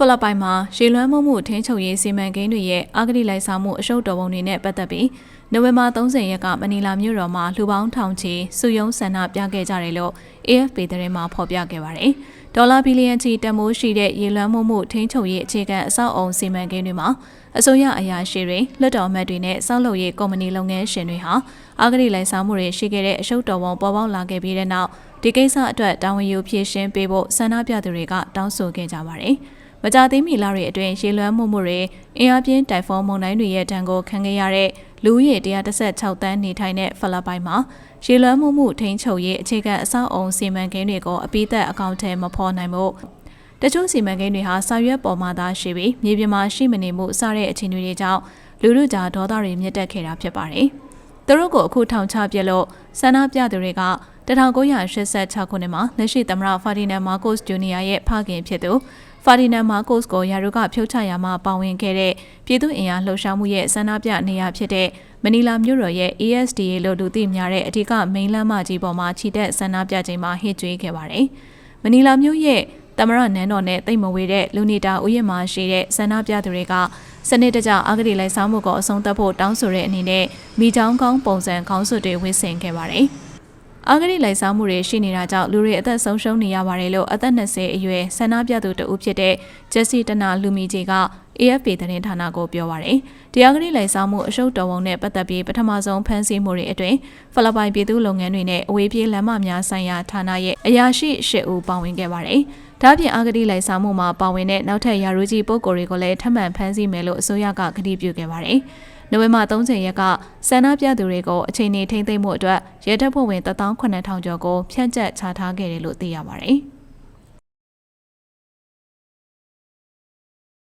ဖိလစ်ပိုင်မှာရေလွှမ်းမှုမှုထင်းချုပ်ရေးစီမံကိန်းတွေရဲ့အဂတိလိုက်စားမှုအရှုပ်တော်ပုံတွေနဲ့ပတ်သက်ပြီးနိုဝင်ဘာ30ရက်ကမနီလာမြို့တော်မှာလူပေါင်းထောင်ချီစုယုံဆန္ဒပြခဲ့ကြတယ်လို့ AFP သတင်းမှာဖော်ပြခဲ့ပါတယ်။ဒေါ်လာဘီလီယံချီတန်ဖိုးရှိတဲ့ရေလွှမ်းမှုမှုထင်းချုပ်ရေးအခြေခံအဆောက်အုံစီမံကိန်းတွေမှာအစိုးရအရာရှိတွေလွှတ်တော်အမတ်တွေနဲ့စောက်လုပ်ရေးကုမ္ပဏီလုပ်ငန်းရှင်တွေဟာအဂတိလိုက်စားမှုတွေရှိခဲ့တဲ့အရှုပ်တော်ပုံပေါ်ပေါက်လာခဲ့ပြီးတဲ့နောက်ဒီကိစ္စအတွက်တာဝန်ယူဖြည့်ရှင်းပေးဖို့ဆန္ဒပြသူတွေကတောင်းဆိုခဲ့ကြပါတယ်။ မကြသေးမီလတွေအတွင်းရေလွှမ်းမှုမှုတွေအင်အားပြင်းတိုင်ဖွန်မုန်တိုင်းတွေရဲ့တံကိုခံခဲ့ရတဲ့လူဦးရေ116တန်းနေထိုင်တဲ့ဖိလစ်ပိုင်မှာရေလွှမ်းမှုမှုထိန်းချုပ်ရေးအခြေခံအဆောက်အုံစီမံကိန်းတွေကိုအပိသက်အကောင့်ထဲမဖော်နိုင်မှုတချို့စီမံကိန်းတွေဟာစာရွက်ပေါ်မှာသာရှိပြီးမြေပြင်မှာရှိမနေမှုစတဲ့အခြေအနေတွေကြောင့်လူလူကြားဒေါသတွေမြင့်တက်ခဲ့တာဖြစ်ပါတယ်။သူတို့ကိုအခုထောင်ချပြလို့ဆန္ဒပြသူတွေက1986ခုနှစ်မှာလက်ရှိသမ္မတဖာဒီနန်မာကိုစ်ဂျူနီယာရဲ့ဖခင်ဖြစ်သူ ဖာဒီနန်မာကိုစ်ကိုယာရုကဖြုတ်ချရာမှာပါဝင်ခဲ့တဲ့ပြည်သူ့အင်အားလှုပ်ရှားမှုရဲ့ဆန္ဒပြနေရာဖြစ်တဲ့မနီလာမြို့တော်ရဲ့ ESDA လို့လူသိများတဲ့အထူးကမိန်လမ်းမကြီးပေါ်မှာခြိတက်ဆန္ဒပြချိန်မှာဟစ်ကြွေးခဲ့ပါတယ်။မနီလာမြို့ရဲ့တမရနန်းတော်နဲ့တိတ်မဝေးတဲ့လူနေတာဥယျာဉ်မှာရှိတဲ့ဆန္ဒပြသူတွေကစနစ်တကျအဂတိလိုက်စားမှုကိုအဆုံးသတ်ဖို့တောင်းဆိုတဲ့အနေနဲ့မိချောင်းကောင်းပုံစံခေါင်းစွပ်တွေဝစ်ဆင်ခဲ့ပါတယ်။ အာဂရိလိုက်စားမှုတွေရှိနေတာကြောင့်လူတွေအသက်ဆုံးရှုံးနေရပါတယ်လို့အသက်20အရွယ်ဆန္ဒပြသူတဦးဖြစ်တဲ့ဂျက်စီတနာလူမီဂျီက AFP သတင်းဌာနကိုပြောပါရယ်တရားဂရိလိုက်စားမှုအရှုပ်တော်ပုံနဲ့ပတ်သက်ပြီးပထမဆုံးဖမ်းဆီးမှုတွေအတွင်းဖိလစ်ပိုင်ပြည်သူလုပ်ငန်းတွေနဲ့အဝေးပြေးလမ်းမများဆိုင်ရာဌာနရဲ့အရာရှိ၈ဦးပါဝင်ခဲ့ပါတယ်။ဒါ့အပြင်အာဂတိလိုက်စားမှုမှာပါဝင်တဲ့နောက်ထပ်ယာရူကြီးပုဂ္ဂိုလ်တွေကိုလည်းထပ်မံဖမ်းဆီးမယ်လို့အစိုးရကကတိပြုခဲ့ပါတယ်။ နိုဝင်ဘာ30ရက်ကဆန္ဒပြသူတွေကိုအချိန်နေထိမ့်သိမ်းမှုအတွက်ရဲတပ်ဖွဲ့ဝင်18000ကျော်ကိုဖျက်ချက်ချထားခဲ့တယ်လို့သိရပါတယ်။